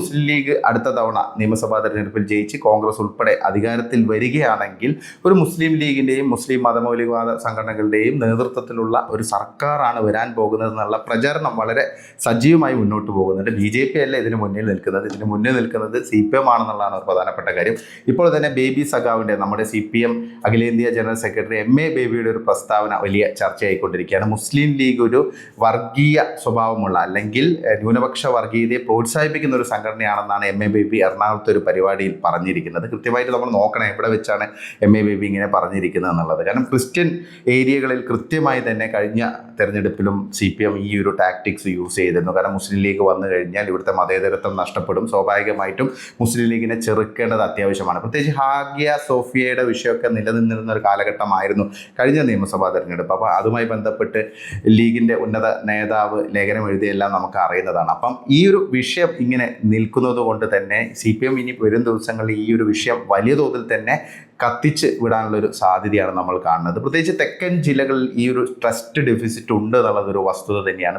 മുസ്ലിം league അടുത്ത തവണ നിയമസഭാ തെരഞ്ഞെടുപ്പിൽ ജയിച്ച് കോൺഗ്രസ് ഉൾപ്പെടെ അധികാരത്തിൽ വരികയാണെങ്കിൽ ഒരു മുസ്ലിം ലീഗിന്റെയും മുസ്ലിം മതമൗലികവാദ സംഘടനകളുടെയും നേതൃത്വത്തിലുള്ള ഒരു സർക്കാരാണ് വരാൻ പോകുന്നത് എന്നുള്ള പ്രചാരണം വളരെ സജീവമായി മുന്നോട്ട് പോകുന്നുണ്ട്. ബി ജെ പി അല്ല ഇതിന് മുന്നിൽ നിൽക്കുന്നത്? ഇതിന് മുന്നിൽ നിൽക്കുന്നത് സി പി എം ആണെന്നുള്ളതാണ് ഒരു പ്രധാനപ്പെട്ട കാര്യം. ഇപ്പോൾ തന്നെ ബേബി സഖാവിന്റെ നമ്മുടെ സി പി എം അഖിലേന്ത്യാ ജനറൽ സെക്രട്ടറി എം എ ബേബിയുടെ ഒരു പ്രസ്താവന വലിയ ചർച്ചയായിക്കൊണ്ടിരിക്കുകയാണ്. മുസ്ലിം ലീഗ് ഒരു വർഗീയ സ്വഭാവമുള്ള അല്ലെങ്കിൽ ന്യൂനപക്ഷ വർഗീയതയെ പ്രോത്സാഹിപ്പിക്കുന്ന ഒരു സംഘടനയാണെന്നാണ് എം എ ബേബി എറണാകുളത്തെ ഒരു പരിപാടിയിൽ പറഞ്ഞിരിക്കുന്നത്. കൃത്യമായിട്ട് നമ്മൾ നോക്കണം എവിടെ വെച്ചാണ് എം എ ബേബി ഇങ്ങനെ പറഞ്ഞിരിക്കുന്നത് എന്നുള്ളത്. കാരണം ക്രിസ്ത്യൻ ഏരിയകളിൽ കൃത്യമായി തന്നെ കഴിഞ്ഞ തെരഞ്ഞെടുപ്പിലും സി പി എം ഈ ഒരു ടാക്ടിക്സ് യൂസ് ചെയ്തിരുന്നു. കാരണം മുസ്ലിം ലീഗ് വന്നു കഴിഞ്ഞാൽ ഇവിടുത്തെ മതേതരത്വം നഷ്ടപ്പെടും. സ്വാഭാവികമായിട്ടും മുസ്ലിം ലീഗിനെ ചെറുക്കേണ്ടത് അത്യാവശ്യമാണ്. പ്രത്യേകിച്ച് ഹാഗിയ സോഫിയയുടെ വിഷയമൊക്കെ നിലനിന്നിരുന്ന ഒരു കാലഘട്ടമായിരുന്നു കഴിഞ്ഞ നിയമസഭാ തെരഞ്ഞെടുപ്പ്. അപ്പോൾ അതുമായി ബന്ധപ്പെട്ട് ലീഗിന്റെ ഉന്നത നേതാവ് ലേഖനം എഴുതിയെല്ലാം നമുക്ക് അറിയുന്നതാണ്. അപ്പം ഈ ഒരു വിഷയം ഇങ്ങനെ നിൽക്കുന്നത് കൊണ്ട് തന്നെ സി പി എം ഇനി വരും ദിവസങ്ങളിൽ ഈ ഒരു വിഷയം വലിയ തോതിൽ തന്നെ കത്തിച്ച് വിടാനുള്ളൊരു സാധ്യതയാണ് നമ്മൾ കാണുന്നത്. പ്രത്യേകിച്ച് തെക്കൻ ജില്ലകളിൽ ഈ ഒരു ട്രസ്റ്റ് ഡെഫിസിറ്റ് ഉണ്ട് എന്നുള്ളത് ഒരു വസ്തുത തന്നെയാണ്.